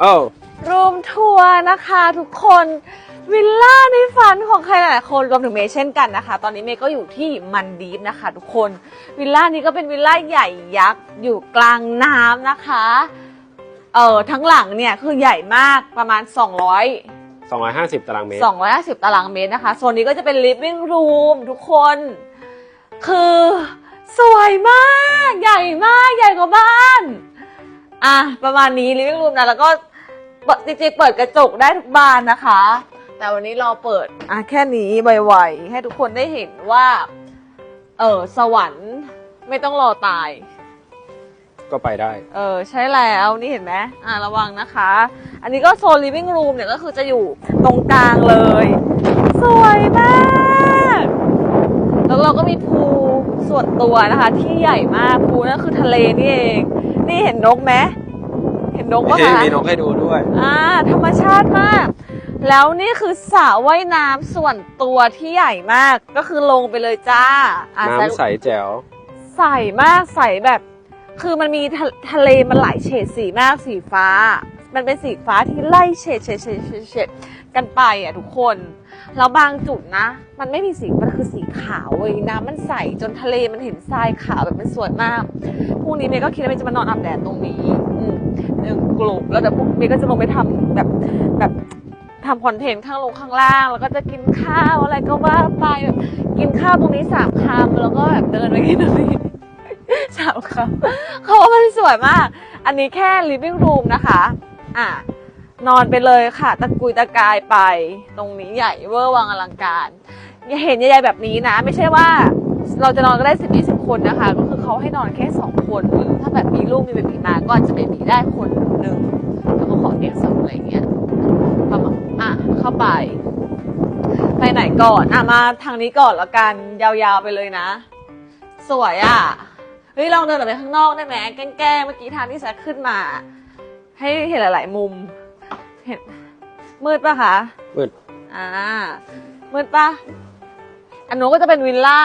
โอ้ารูมทัวร์นะคะทุกคนวิลล่าในฝันของใครหลายๆคนรวมถึงเมย์เช่นกันนะคะ ตอนนี้เมย์ก็อยู่ที่มันดีฟนะคะ ทุกคนวิลล่านี้ก็เป็นวิลล่าใหญ่ยักษ์อยู่กลางน้ำนะคะเออทั้งหลังเนี่ยคือใหญ่มากประมาณ 200 250 ตารางเมตร 250 ตารางเมตรนะคะโซนนี้ก็จะเป็น living room ทุกคน คือสวยมาก ใหญ่มาก ใหญ่กว่าบ้าน อะประมาณนี้ living room นะแล้วก็เปิดจริงๆเปิดกระจกได้ทุกบานนะคะ แต่วันนี้เราเปิดอะแค่นี้ไวๆให้ทุกคนได้เห็นว่า เออสวรรค์ไม่ต้องรอตาย ก็ไปได้ เออใช่แล้วนี่เห็นไหมอ่าระวังนะคะ อันนี้ก็โซน living room เนี่ยก็คือจะอยู่ตรงกลางเลย สวยมาก แล้วเราก็มีพูลส่วนตัวนะคะ ที่ใหญ่มากพูลนั่นคือทะเลนี่เอง นี่เห็นนกไหมเห็นนกปะคะมีนกให้ดูด้วย อ่า ธรรมชาติมาก แล้วนี่คือสระว่ายน้ำส่วนตัวที่ใหญ่มาก ก็คือลงไปเลยจ้าอะน้ำใสแจ๋ว ใสมากใสแบบ คือมันมีทะทะเลมันหลายเฉดสีมากสีฟ้า มันเป็นสีฟ้าที่ไล่เฉดเฉดเฉดเฉดเฉดกันไปอะทุกคน แล้วบางจุดนะ มันไม่มีสีมันคือสีขาวเว้ยน้ำมันใสจนทะเลมันเห็นทรายขาวแบบมันสวยมากพรุ่งนี้เมย์ก็คิดว่าเมย์จะมานอนอาบแดดตรงนี้หนึ่งกลุ่มแล้วเดี๋ยวพรุ่งเมย์ก็จะลงไปทำแบบแบบทำคอนเทนต์ข้างลงข้างล่าง แล้วก็จะกินข้าวอะไรก็ว่าไปแบบกินข้าวตรงนี้สามคำแล้วก็แบบเดินไปกินตรงนี้สามคำเขาว่ามันสวยมาก อันนี้แค่ living room นะคะ อะนอนไปเลยค่ะ ตะกุยตะกายไป ตรงนี้ใหญ่เวอร์วังอลังการอย่าเห็นใหญ่ๆแบบนี้นะ ไม่ใช่ว่าเราจะนอนก็ได้สิบยี่สิบคนนะคะ ก็คือเขาให้นอนแค่สองคนหรือถ้าแบบมีลูกมีเบบีมาก็อาจจะเบบีได้คนหนึ่งแล้วก็ขอเตียงสองอะไรเงี้ยประมาณอะเข้าไป ไปไหนก่อนอะมาทางนี้ก่อนล้วกันยาวๆไปเลยนะ สวยอะเฮ้ยลองเดินออกไปข้างนอกได้ไหมแกล้งๆเมื่อกี้ทางที่แซคขึ้นมา ให้เห็นหลาย ๆ มุม เห็นมืดปะคะมืด อ่ามืดปะอันนู้นก็จะเป็นวิลล่า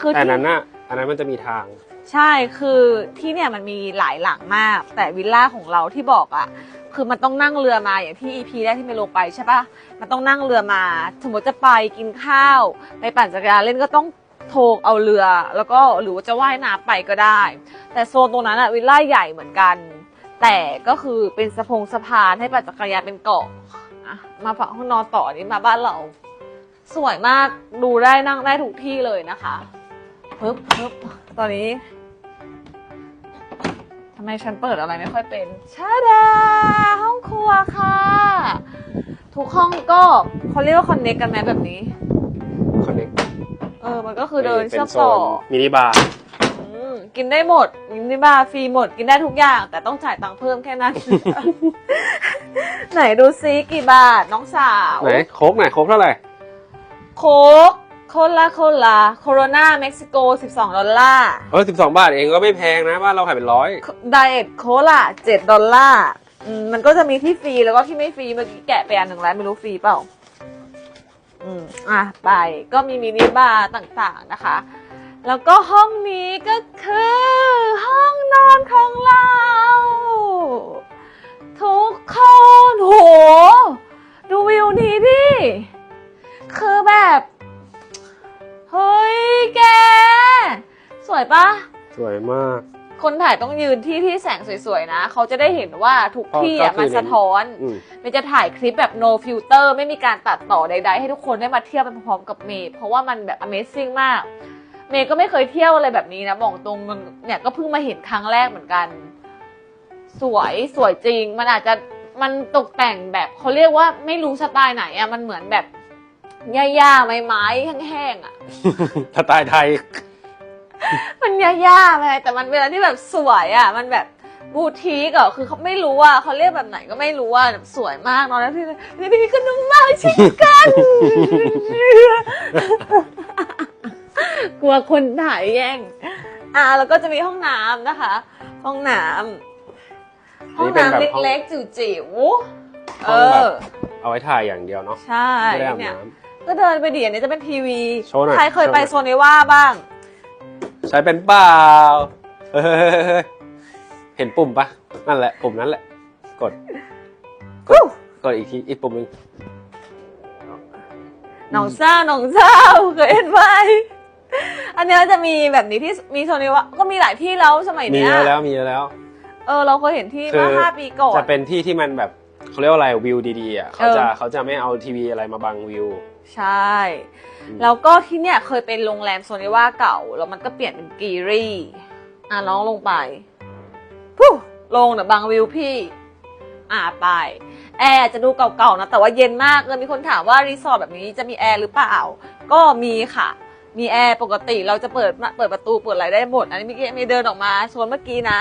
คือแต่อันที่นั้นน่ะอันนั้นมันจะมีทาง ใช่คือที่เนี่ยมันมีหลายหลังมาก แต่วิลล่าของเราที่บอกอะ่ะคือมันต้องนั่งเรือมาอย่างที่ EP แรกที่เมโลไปใช่ปะมันต้องนั่งเรือมา สมมติจะไปกินข้าว ไปปั่นจักรยานเล่นก็ต้องโทรเอาเรือ แล้วก็หรือว่าจะว่ายน้ำไปก็ได้ แต่โซนตรงนั้นอะวิลล่าใหญ่เหมือนกัน แต่ก็คือเป็นสะพงสะพานให้ปั่นจักรยานเป็นเกาะอะมาฝั่งห้องนอนต่อนี้มาบ้านเรา สวยมากดูได้นั่งได้ทุกที่เลยนะคะปึ๊บปึ๊บตอนนี้ทำไมฉันเปิดอะไรไม่ค่อยเป็นชาดา ห้องครัวค่ะ ทุกห้องก็เขาเรียกว่าคอนเน c กกันไหมแบบนี้ คอนเน็กเออ มันก็คือเดินเชื่อมต่อมินิบาร์อืม กินได้หมดมินิบาร์ฟรีหมดกินได้ทุกอย่าง แต่ต้องจ่ายตังค์เพิ่มแค่นั้น ไหนดูซิกี่บาทน้องสาว ไหนโค้กไหนอยโค้กเท่าไหร่ โค้กโคลาโคลาโคโรนาเม็กซิโก 12 ดอลลาร์เออสิบสองบาทเองก็ไม่แพงนะบ้านเราขายเป็นร้อยไดเอทโคลา7ดอลลาร์อืมมันก็จะมีที่ฟรีแล้วก็ที่ไม่ฟรีเมื่อกี้แกะไปอันหนึ่งแล้วไม่รู้ฟรีเปล่า อืมอะไปก็มีมินิบาร์ต่างๆนะคะ แล้วก็ห้องนี้ก็คือ ห้องนอนของเรา ทุกคนโห ดูวิวนี้ดิ คือแบบ เฮ้ยแก สวยปะสวยมาก คนถ่ายต้องยืนที่ที่แสงสวยๆนะ เขาจะได้เห็นว่าทุกที่อะก็คือมันสะท้อน อืม เมย์จะถ่ายคลิปแบบ no filter ไม่มีการตัดต่อใดๆ ให้ทุกคนได้มาเที่ยวไปพร้อมๆกับเมย์เพราะว่ามันแบบ amazing มาก เมย์ก็ไม่เคยเที่ยวอะไรแบบนี้นะบอกตรงมันเนี่ยก็เพิ่งมาเห็นครั้งแรกเหมือนกัน สวยสวยจริง มันอาจจะมันตกแต่งแบบเขาเรียกว่าไม่รู้สไตล์ไหนอะมันเหมือนแบบหญ้าๆไม้ๆแห้งๆอะสไตล์ไทย มันหญ้าๆไปแต่มันเวลาที่แบบสวยอะ มันแบบบูทีกอะคือเขาไม่รู้ว่าเขาเรียกแบบไหนก็ไม่รู้ว่าแบบสวยมากเนอะแล้วที่นี่นี่ก็นุ่มมากเช่นกัน กลัวคนถ่ายแย่ง อ่า แล้วก็จะมีห้องน้ำนะคะ ห้องน้ำห้องน้ำเล็กๆจิ๋วๆเอห้องแบบอเอาไว้ถ่ายอย่างเดียวเนาะใช่ไม่ได้อาบเนี่ย น้ก็เดินไปเดี๋ยวนี้จะเป็นทีวี โชว์หน่อยใครเคยโชว์หน่อย ไปโซนเนว่าบ้างำใช้เป็นเปล่าเฮ้ยเห็นปุ่มปะนั่นแหละ ปุ่มนั้นแหละ กด กดกดอีกทีอีกปุ่มหนึง หนองเศร้าหนองเศร้าเคยเห็นไหม อันเนี้ยจะมีแบบนี้ที่มีโซนิวะก็มีหลายที่แล้วสมัยมีเนี้ยเยอะแล้วมีเยอะแล้ว เออเราเคยเห็นที่คือเมื่อห้าปีก่อน จะเป็นที่ที่มันแบบเขาเรียกว่าอะไรวิวดีๆอะเขาจะเออ เขาจะไม่เอาทีวีอะไรมาบังวิว ใช่ อืม แล้วก็ที่เนี่ยเคยเป็นโรงแรมโซนิว่าเก่า แล้วมันก็เปลี่ยนเป็นกีรี่อะน้องลงไปผู้ลงเดี๋ยวบางวิวพี่ อ่าไปแอร์อาจจะดูเก่าๆนะ แต่ว่าเย็นมากเลยมีคนถามว่ารีสอร์ทแบบนี้จะมีแอร์หรือเปล่า ก็มีค่ะ มีแอร์ปกติเราจะเปิดเปิดประตูเปิดอะไรได้หมด อันนี้เมื่อกี้มีเดินออกมาชวนเมื่อกี้นะ